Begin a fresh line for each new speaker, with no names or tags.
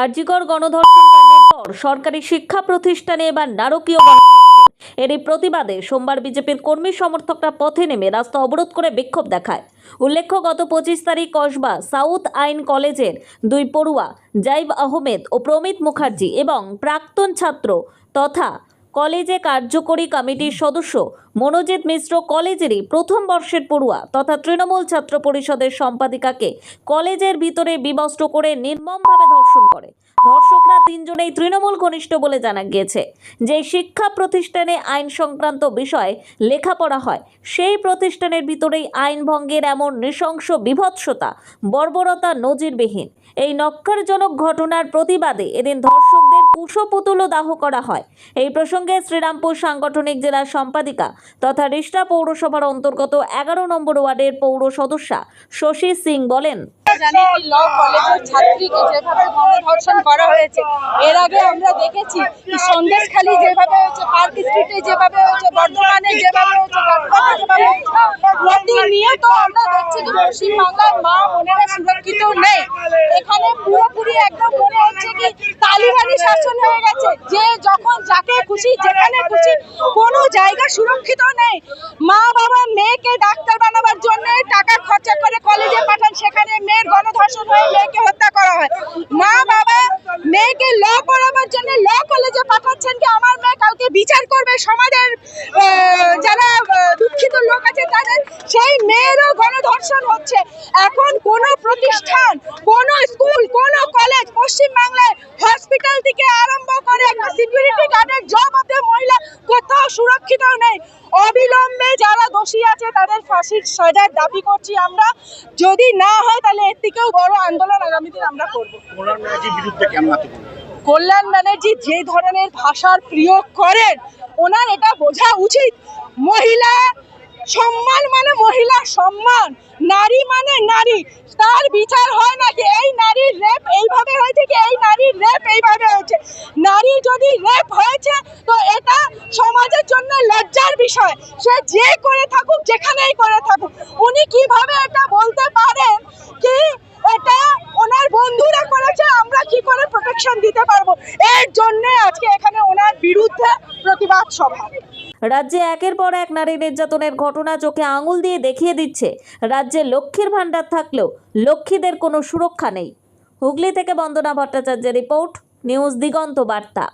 আরজিকর গণধর্ষণ কাণ্ডের পর সরকারি শিক্ষা প্রতিষ্ঠানে এবার নারকীয় এরই প্রতিবাদে সোমবার বিজেপির কর্মী সমর্থকরা পথে নেমে রাস্তা অবরোধ করে বিক্ষোভ দেখায়। উল্লেখ্য, গত পঁচিশ তারিখ কসবা, সাউথ আইন কলেজের দুই পড়ুয়া জাইব আহমেদ ও প্রমিত মুখার্জি এবং প্রাক্তন ছাত্র তথা কলেজে কার্যকরী কমিটির সদস্য মনোজিৎ মিশ্র কলেজেরই প্রথম বর্ষের পড়ুয়া তথা তৃণমূল ছাত্র পরিষদের সম্পাদিকাকে কলেজের ভিতরে বিবস্ত্র করে নির্মমভাবে ধর্ষণ করে। ধর্ষকরা তিনজনেই তৃণমূল ঘনিষ্ঠ বলে জানা গিয়েছে। যে শিক্ষা প্রতিষ্ঠানে আইন সংক্রান্ত বিষয়ে লেখাপড়া হয়, সেই প্রতিষ্ঠানের ভিতরেই আইন ভঙ্গের এমন নৃশংস বিভৎসতা, বর্বরতা নজিরবিহীন। এই নক্কারজনক ঘটনার প্রতিবাদে এদিন ধর্ষকদের কুশপুতুলও দাহ করা হয়। এই প্রসঙ্গে শ্রীরামপুর সাংগঠনিক জেলার সম্পাদিকা তথা রিষ্টা পৌরসভার অন্তর্গত এগারো নম্বর ওয়ার্ডের পৌর সদস্যা শশী সিং বলেন
জানি ল কলেজের ছাত্রীকে যেভাবে গণধর্ষণ করা হয়েছে। এর আমরা দেখেছি সন্দেশখালী যেভাবে হয়েছে পার্ক স্ট্রিটে যেভাবে হয়েছে, বর্ধমানে যেভাবে হয়েছে প্রতিনিয়ত আমরা দেখছি পশ্চিমবাংলার মা বোনেরা সুরক্ষিত নেই। এখানে পুরোপুরি একদম মনে হচ্ছে কি তালিবানি শাসন হয়ে গেছে। যে যখন যাকে খুশি, যেখানে খুশি, কোনো জায়গা সুরক্ষিত নেই। মা বাবা মেয়েকে ডাক্তার বানাবার জন্য টাকা খরচা করে কলেজে গণধর্ষণ হয়ে মেয়েকে হত্যা করা হয়। মা, বাবা, মেয়েকে ল পড়াবার জন্য ল কলেজে পাঠাচ্ছেন কি? আমার মেয়ে কালকে বিচার করবে? সমাজের যারা দুঃখিত লোক আছে তাদের, সেই মেয়েরও গণধর্ষণ হচ্ছে। এখন কোন প্রতিষ্ঠান, কোন স্কুল, কোন কলেজ পশ্চিম বাংলায় হসপিটাল থেকে আরম্ভ করে একটা সিকিউরিটি গার্ডের জব অব্দি মহিলা কোথাও সুরক্ষিত নেই। অবিলম্বে যারা দোষী আছে তাদের ফাঁসির সাজার দাবি করছি আমরা। যদি না হয় তাহলে এর থেকেও বড় আন্দোলন আগামী দিন আমরা করব।
কল্যাণ
ব্যানার্জি যে ধরনের ভাষার প্রয়োগ করেন ওনার এটা বোঝা উচিত। মহিলা সম্মান মানে মহিলা সম্মান, নারী মানে নারী। তার বিচার হয় না নাকি এই নারীর রেপ এইভাবে হয়েছে কি এই নারীর রেপ এইভাবে হয়েছে। নারী যদি রেপ হয়েছে, তো এটা সমাজের জন্য লজ্জার বিষয়। সে যে করে থাকুক, যেখানেই করে থাকুক। উনি কীভাবে এটা বলতে পারেন কি এটা ওনার বন্ধুরা করেছে, আমরা কি করে প্রোটেকশন দিতে পারব? এর জন্য আজকে এখানে ওনার বিরুদ্ধে প্রতিবাদ সভা।
রাজ্যে একের পর এক নারী নির্যাতনের ঘটনা চোখে আঙুল দিয়ে দেখিয়ে দিচ্ছে। রাজ্যে লক্ষ্মীর ভাণ্ডার থাকলেও লক্ষ্মীদের কোনো সুরক্ষা নেই। হুগলি থেকে বন্দনা ভট্টাচার্যের রিপোর্ট, নিউজ দিগন্ত বার্তা।